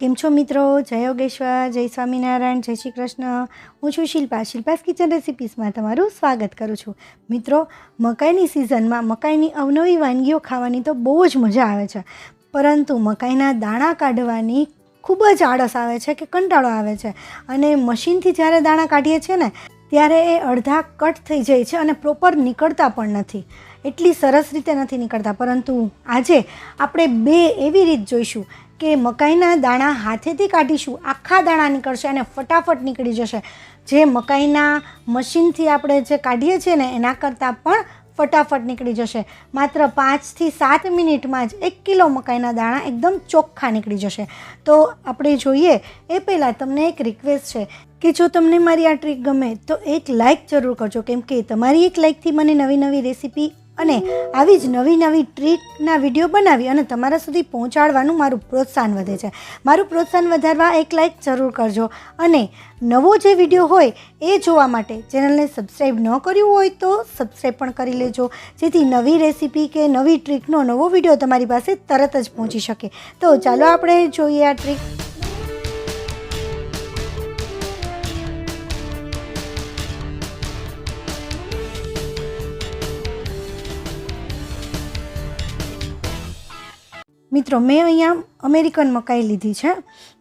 કેમ છો મિત્રો? જય યોગેશ્વર, જય સ્વામિનારાયણ, જય શ્રી કૃષ્ણ. હું છું શિલ્પા. શિલ્પાસ કિચન રેસિપીસમાં તમારું સ્વાગત કરું છું. મિત્રો, મકાઈની સિઝનમાં મકાઈની અવનવી વાનગીઓ ખાવાની તો બહુ જ મજા આવે છે. પરંતુ મકાઈના દાણા કાઢવાની ખૂબ જ આળસ આવે છે કે કંટાળો આવે છે. અને મશીનથી જ્યારે દાણા કાઢીએ છીએ ને, ત્યારે એ અડધા કટ થઈ જાય છે અને પ્રોપર નીકળતા પણ નથી. એટલી સરસ રીતે નથી નીકળતા. પરંતુ આજે આપણે બે એવી રીત જોઈશું. કે મકાઈના દાણા હાથેથી કાઢીશું, આખા દાણા નીકળશે અને ફટાફટ નીકળી જશે. જે મકાઈના મશીનથી આપણે જે કાઢીએ છીએ ને, એના કરતાં પણ ફટાફટ નીકળી જશે. માત્ર પાંચથી સાત મિનિટમાં જ એક કિલો મકાઈના દાણા એકદમ ચોખ્ખા નીકળી જશે. તો આપણે જોઈએ, એ પહેલાં તમને એક રિક્વેસ્ટ છે કે જો તમને મારી આ ટ્રીક ગમે, તો એક લાઇક જરૂર કરજો. કેમ કે તમારી એક લાઇકથી મને નવી નવી રેસીપી અને આવી જ નવી નવી ટ્રીકના વીડિયો બનાવી અને તમારા સુધી પહોંચાડવાનું મારું પ્રોત્સાહન વધે છે. મારું પ્રોત્સાહન વધારવા એક લાઇક જરૂર કરજો અને નવો જે વીડિયો હોય એ જોવા માટે ચેનલને સબસ્ક્રાઈબ ન કર્યું હોય તો સબસ્ક્રાઈબ પણ કરી લેજો. જેથી નવી રેસીપી કે નવી ટ્રીકનો નવો વીડિયો તમારી પાસે તરત જ પહોંચી શકે. તો ચાલો આપણે જોઈએ આ ટ્રીક મિત્રો, મેં અહીંયા અમેરિકન મકાઈ લીધી છે.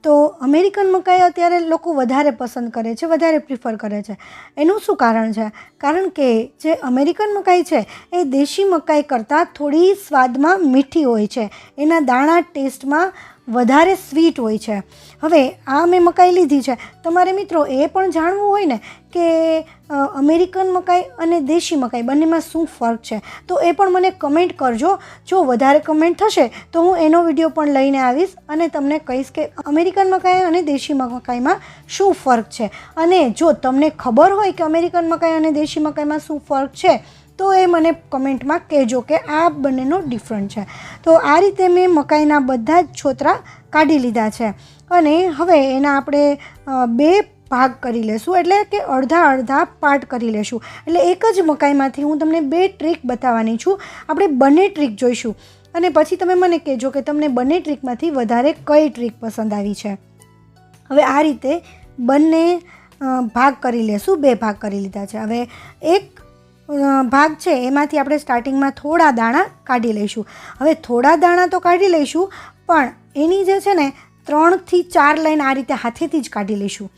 તો અમેરિકન મકાઈ અત્યારે લોકો વધારે પસંદ કરે છે, વધારે પ્રિફર કરે છે. એનું શું કારણ છે? કારણ કે જે અમેરિકન મકાઈ છે, એ દેશી મકાઈ કરતાં થોડી સ્વાદમાં મીઠી હોય છે. એના દાણા ટેસ્ટમાં વધારે સ્વીટ હોય છે. હવે આ મેં મકાઈ લીધી છે. તમારે મિત્રો એ પણ જાણવું હોય ને કે અમેરિકન મકાઈ અને દેશી મકાઈ બંનેમાં શું ફરક છે? તો એ પણ મને કમેન્ટ કરજો. જો વધારે કમેન્ટ થશે તો હું એનો વીડિયો પણ લઈને આવીશ અને તમને કહીશ કે અમેરિકન મકાઈ અને દેશી મકાઈમાં શું ફરક છે. અને જો તમને ખબર હોય કે અમેરિકન મકાઈ અને દેશી મકાઈમાં શું ફરક છે તો એ મને કમેન્ટમાં કહેજો કે આ બંનેનો ડિફરન્ટ છે. તો આ રીતે મેં મકાઈના બધા જ છોતરા કાઢી લીધા છે. અને હવે એના આપણે બે ભાગ કરી લેશું. એટલે કે અડધા અડધા પાર્ટ કરી લેશું. એટલે એક જ મકાઈમાંથી હું તમને બે ટ્રીક બતાવવાની છું. આપણે બંને ટ્રીક જોઈશું. અને પછી તમે મને કહેજો કે તમને બંને ટ્રીકમાંથી વધારે કઈ ટ્રીક પસંદ આવી છે. હવે આ રીતે બંને ભાગ કરી લેશું. બે ભાગ કરી લીધા છે. હવે એક ભાગ છે. એમાંથી આપણે સ્ટાર્ટિંગમાં થોડા દાણા કાઢી લઈશું. હવે થોડા દાણા તો કાઢી લઈશું, પણ એની જે છે ને, ત્રણથી ચાર લાઈન આ રીતે હાથેથી જ કાઢી લઈશું.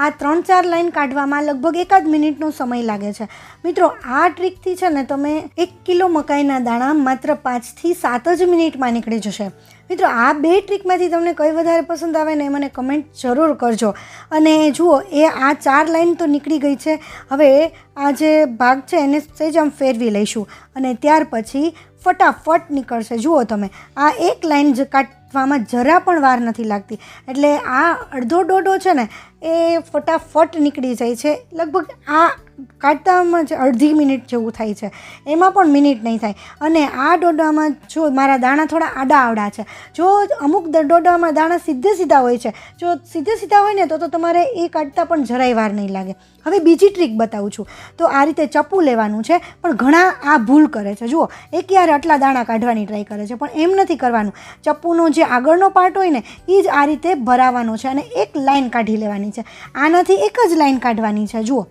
આ ત્રણ ચાર લાઈન કાઢવામાં લગભગ એકાદ મિનિટનો સમય લાગે છે. મિત્રો, આ ટ્રીકથી છે ને તમે એક કિલો મકાઈના દાણા માત્ર પાંચથી સાત જ મિનિટમાં નીકળી જશે. મિત્રો, આ બે ટ્રીકમાંથી તમને કઈ વધારે પસંદ આવે ને એ મને કમેન્ટ જરૂર કરજો. અને જુઓ, એ આ ચાર લાઈન તો નીકળી ગઈ છે. હવે આ જે ભાગ છે એને સહેજ આમ ફેરવી લઈશું. અને ત્યાર પછી ફટાફટ નીકળશે. જુઓ તમે, આ એક લાઈન જ કાઢવામાં જરા પણ વાર નથી લાગતી. એટલે આ અડધો ડોડો છે ને, એ ફટાફટ નીકળી જાય છે. લગભગ આ કાઢતામાં જ અડધી મિનિટ જેવું થાય છે. એમાં પણ મિનિટ નહીં થાય. અને આ ડોડામાં જો મારા દાણા થોડા આડા આવડા છે. જો અમુક ડોડામાં દાણા સીધે સીધા હોય છે. જો સીધે સીધા હોય ને તો તો તમારે એ કાઢતા પણ જરાય વાર નહીં લાગે. હવે બીજી ટ્રીક બતાવું છું. તો આ રીતે ચપ્પુ લેવાનું છે, પણ ઘણા આ ભૂલ કરે છે. જુઓ, એક યાર આટલા દાણા કાઢવાની ટ્રાય કરે છે, પણ એમ નથી કરવાનું. ચપ્પુનો જે આગળનો પાર્ટ હોય ને એ જ આ રીતે ભરાવાનો છે અને એક લાઈન કાઢી લેવાની છે. આનાથી એક જ લાઈન કાઢવાની છે. જુઓ.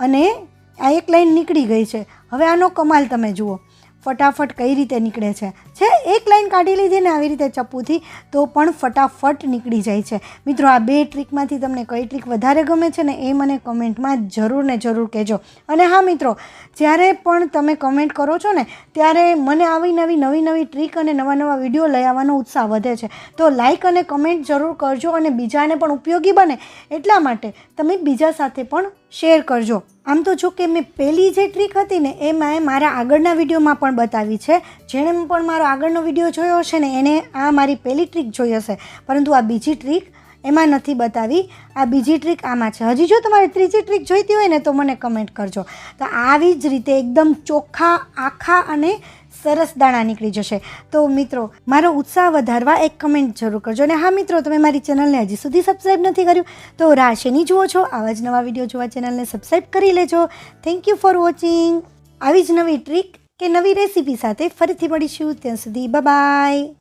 અને આ એક લાઈન નીકળી ગઈ છે. હવે આનો કમાલ તમે જુઓ. ફટાફટ કઈ રીતે નીકળે છે? છે, એક લાઈન કાઢી લીધી ને આવી રીતે ચપ્પુથી તો પણ ફટાફટ નીકળી જાય છે. મિત્રો, આ બે ટ્રીકમાંથી તમને કઈ ટ્રીક વધારે ગમે છે ને એ મને કમેન્ટમાં જરૂર ને જરૂર કહેજો. અને હા, મિત્રો, જ્યારે પણ તમે કમેન્ટ કરો છો ને, ત્યારે મને આવી નવી નવી નવી ટ્રીક અને નવા નવા વીડિયો લઈ આવવાનો ઉત્સાહ વધે છે. તો લાઇક અને કમેન્ટ જરૂર કરજો અને બીજાને પણ ઉપયોગી બને. એટલા માટે તમે બીજા સાથે પણ શેર કરજો. આમ તો જો કે મેં પહેલી જે ટ્રીક હતી ને, એ મેં મારા આગળના વિડીયોમાં પણ બતાવી છે. જેણે પણ મારો આગળનો વીડિયો જોયો હશે ને, એને આ મારી પહેલી ટ્રીક જોઈ હશે. પરંતુ આ બીજી ટ્રીક એમાં નથી બતાવી. આ બીજી ટ્રીક આમાં છે. હજી જો તમારે ત્રીજી ટ્રીક જોઈતી હોય ને, તો મને કમેન્ટ કરજો. તો આવી જ રીતે એકદમ ચોખ્ખા, આખા અને સરસ દાણા નીકળી જશે. તો મિત્રો, મારો ઉત્સાહ વધારવા એક કમેન્ટ જરૂર કરજો. અને હા મિત્રો, તમે મારી ચેનલને હજી સુધી સબસ્ક્રાઈબ નથી કર્યું, તો રાશેની જુઓ છો. આવા જ નવા વીડિયો જોવા ચેનલને સબસ્ક્રાઈબ કરી લેજો. થેન્ક યુ ફોર વોચિંગ આવી જ નવી ટ્રીક કે નવી રેસીપી સાથે ફરીથી મળીશું. ત્યાં સુધી બાય